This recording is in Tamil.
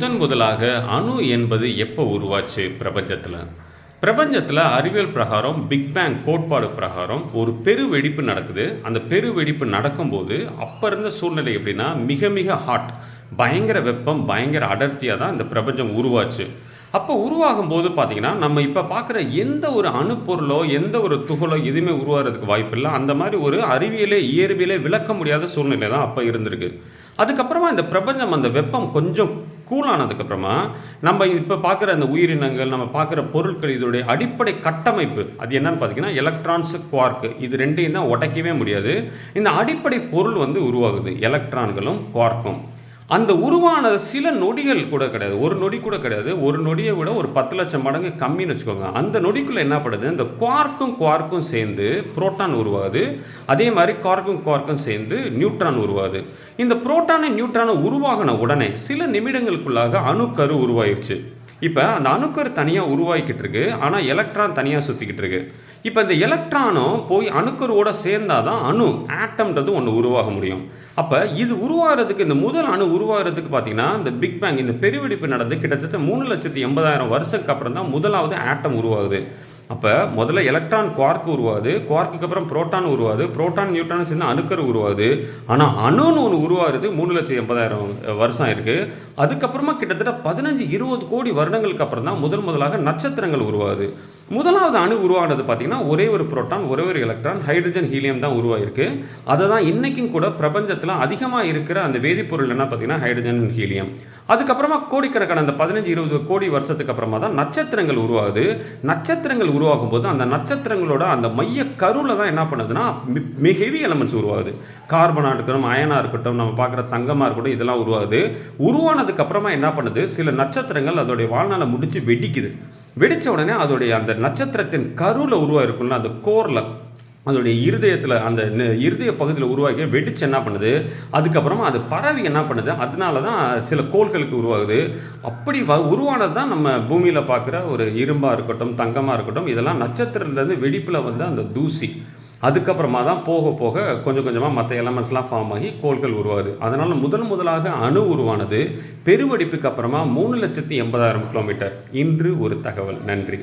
முதன் முதலாக அணு என்பது எப்போ உருவாச்சு பிரபஞ்சத்தில்? பிரபஞ்சத்தில் அறிவியல் பிரகாரம் பிக் பேங் கோட்பாடு பிரகாரம் ஒரு பெரு வெடிப்பு நடக்குது. அந்த பெரு வெடிப்பு நடக்கும்போது அப்போ இருந்த சூழ்நிலை எப்படின்னா மிக மிக ஹாட் பயங்கர வெப்பம் பயங்கர அடர்த்தியாக தான் இந்த பிரபஞ்சம் உருவாச்சு. அப்போ உருவாகும் போது பார்த்தீங்கன்னா நம்ம இப்போ பார்க்குற எந்த ஒரு அணுப்பொருளோ எந்த ஒரு துகளோ எதுவுமே உருவாகிறதுக்கு வாய்ப்பில்லை அந்த மாதிரி ஒரு அறிவியலே இயற்பியலே விளக்க முடியாத சூழ்நிலை தான் அப்போ இருந்திருக்கு. அதுக்கப்புறமா இந்த பிரபஞ்சம் அந்த வெப்பம் கொஞ்சம் கூல் ஆனதுக்கப்புறமா நம்ம இப்போ பார்க்குற அந்த உயிரினங்கள் நம்ம பார்க்குற பொருட்கள் இதோடைய அடிப்படை கட்டமைப்பு அது என்னன்னு பார்த்தீங்கன்னா எலக்ட்ரான்ஸு குவார்க்கு இது ரெண்டையும் தான் உடைக்கவே முடியாது. இந்த அடிப்படை பொருள் வந்து உருவாகுது. எலக்ட்ரான்களும் குவார்க்கும் அந்த உருவான சில நொடிகள் கூட கிடையாது. ஒரு நொடி கூட கிடையாது. ஒரு நொடியை விட ஒரு பத்து லட்சம் மடங்கு கம்மின்னு வச்சுக்கோங்க. அந்த நொடிக்குள்ளே என்ன பண்ணுது இந்த குவார்க்கும் குவார்க்கும் சேர்ந்து புரோட்டான் உருவாகுது. அதே மாதிரி குவார்க்கும் குவார்க்கும் சேர்ந்து நியூட்ரான் உருவாகுது. இந்த புரோட்டானை நியூட்ரானை உருவாகின உடனே சில நிமிடங்களுக்குள்ளாக அணுக்கரு உருவாயிடுச்சு இப்போ அந்த அணுக்கர் தனியாக உருவாக்கிட்டு இருக்கு ஆனால் எலக்ட்ரான் தனியாக சுற்றிக்கிட்டு இருக்கு இப்போ இந்த எலக்ட்ரானும் போய் அணுக்கரோட சேர்ந்தால் தான் அணு ஆட்டம்ன்றது ஒன்று உருவாக முடியும். அப்போ இது உருவாகிறதுக்கு இந்த முதல் அணு உருவாகிறதுக்கு பார்த்தீங்கன்னா இந்த பிக் பேங் இந்த பெருவெடிப்பு நடந்து கிட்டத்தட்ட மூணு லட்சத்தி எண்பதாயிரம் வருஷத்துக்கு அப்புறம் தான் முதலாவது ஆட்டம் உருவாகுது. அப்போ முதல்ல எலக்ட்ரான் குவார்க் உருவாது குவார்க்குக்கு அப்புறம் புரோட்டான் உருவாது புரோட்டான் நியூட்ரான் சேர்ந்து அணுக்கரு உருவாகுது. ஆனால் அணுன்னு ஒன்று உருவாகுது மூணு லட்சம் எண்பதாயிரம் வருஷம் இருக்குது அதுக்கப்புறமா கிட்டத்தட்ட பதினஞ்சு இருபது கோடி வருடங்களுக்கு அப்புறம் தான் முதல் முதலாக நட்சத்திரங்கள் உருவாகுது. முதலாவது அணு உருவானது பார்த்தீங்கன்னா ஒரே ஒரு புரோட்டான் ஒரே ஒரு எலக்ட்ரான் ஹைட்ரஜன் ஹீலியம் தான் உருவாயிருக்கு. அதை தான் இன்றைக்கும் கூட பிரபஞ்சத்தில் அதிகமாக இருக்கிற அந்த வேதிப்பொருள் என்ன பார்த்தீங்கன்னா ஹைட்ரஜன் ஹீலியம் அதுக்கப்புறமா கோடிக்கணக்கான அந்த பதினஞ்சு இருபது கோடி வருஷத்துக்கு அப்புறமா தான் நட்சத்திரங்கள் உருவாகுது. நட்சத்திரங்கள் உருவாகும் போது அந்த நட்சத்திரங்களோட அந்த மைய கருவில் தான் என்ன பண்ணுதுன்னா மிக ஹெவி எலமெண்ட்ஸ் உருவாகுது. கார்பனாக இருக்கட்டும் அயனாக இருக்கட்டும் நம்ம பார்க்குற தங்கமாக இருக்கட்டும் இதெல்லாம் உருவாகுது. உருவானதுக்கப்புறமா என்ன பண்ணுது? சில நட்சத்திரங்கள் அதோடைய வாழ்நாளை முடித்து வெடிக்குது. வெடித்த உடனே அதோடைய அந்த நட்சத்திரத்தின் கருவில் உருவாக இருக்கும்ல அந்த கோரில். அதோடைய இருதயத்தில் அந்த இருதய பகுதியில் உருவாக்கி வெடிச்சு என்ன பண்ணுது? அதுக்கப்புறமா அது பரவி என்ன பண்ணுது? அதனால தான் சில கோள்களுக்கு உருவாகுது. அப்படி வ உருவானது தான் நம்ம பூமியில் பார்க்குற ஒரு இரும்பாக இருக்கட்டும் தங்கமாக இருக்கட்டும் இதெல்லாம் நட்சத்திரத்துலேருந்து வெடிப்பில் வந்து அந்த தூசி. அதுக்கப்புறமா தான் போக போக கொஞ்சம் கொஞ்சமாக மற்ற எலமெண்ட்ஸ்லாம் ஃபார்ம் ஆகி கோள்கள் உருவாகுது. அதனால் முதல் முதலாக அணு உருவானது பெருவெடிப்புக்கு அப்புறமா மூணு லட்சத்தி எண்பதாயிரம் கிலோமீட்டர் இன்று ஒரு தகவல். நன்றி.